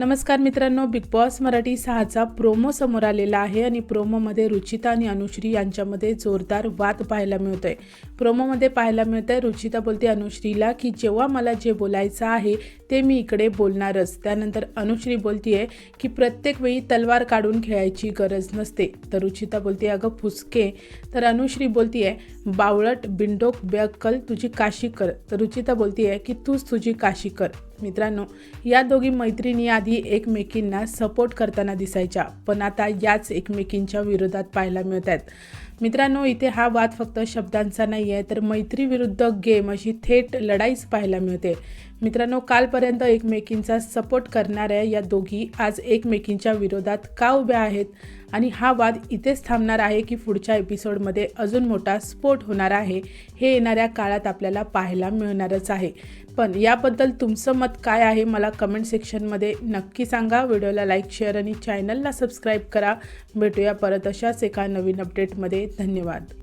नमस्कार मित्रांनो big boss Marathi सहाचा प्रोमो समोर आलेला आहे आणि प्रोमोमध्ये रुचिता आणि अनुश्री यांच्यामध्ये जोरदार वाद पाहायला मिळतोय. प्रोमोमध्ये पाहायला मिळतंय रुचिता बोलते अनुश्रीला की जेव्हा मला जे बोलायचं आहे ते मी इकडे बोलणारच. त्यानंतर अनुश्री बोलतीये की प्रत्येक वेळी तलवार काढून खेळायची गरज नसते. तर रुचिता बोलते अगं फुसके. तर अनुश्री बोलतीये बावळट बिंडोक बेअक्कल तुझी काशी कर. तर रुचिता बोलतीये की तूच तुझी काशी कर. मित्रांनो या दोघी मैत्रिणी आधी एकमेकींना सपोर्ट करताना दिसायच्या पण आता याच एकमेकींच्या विरोधात पाहायला मिळत आहेत मित्रांनो इथे हा वाद फक्त शब्दांचा नाही आहे तर मैत्री विरुद्ध गेम अशी थेट लढाईच पाहायला मिळते. मित्रांनो कालपर्यंत एकमेकींचा सपोर्ट करणाऱ्या या दोघी आज एकमेकींच्या विरोधात का उभ्या आहेत? आणि हा वाद इथेच थांबणार आहे की पुढच्या एपिसोडमध्ये अजून मोठा स्फोट होणार आहे हे येणाऱ्या काळात आपल्याला पाहायला मिळणारच आहे. पण याबद्दल तुमचं मत काय आहे मला कमेंट सेक्शनमध्ये नक्की सांगा. व्हिडिओला लाईक शेअर आणि चॅनलला सबस्क्राईब करा. भेटूया परत अशाच एका नवीन अपडेटमध्ये धन्यवाद.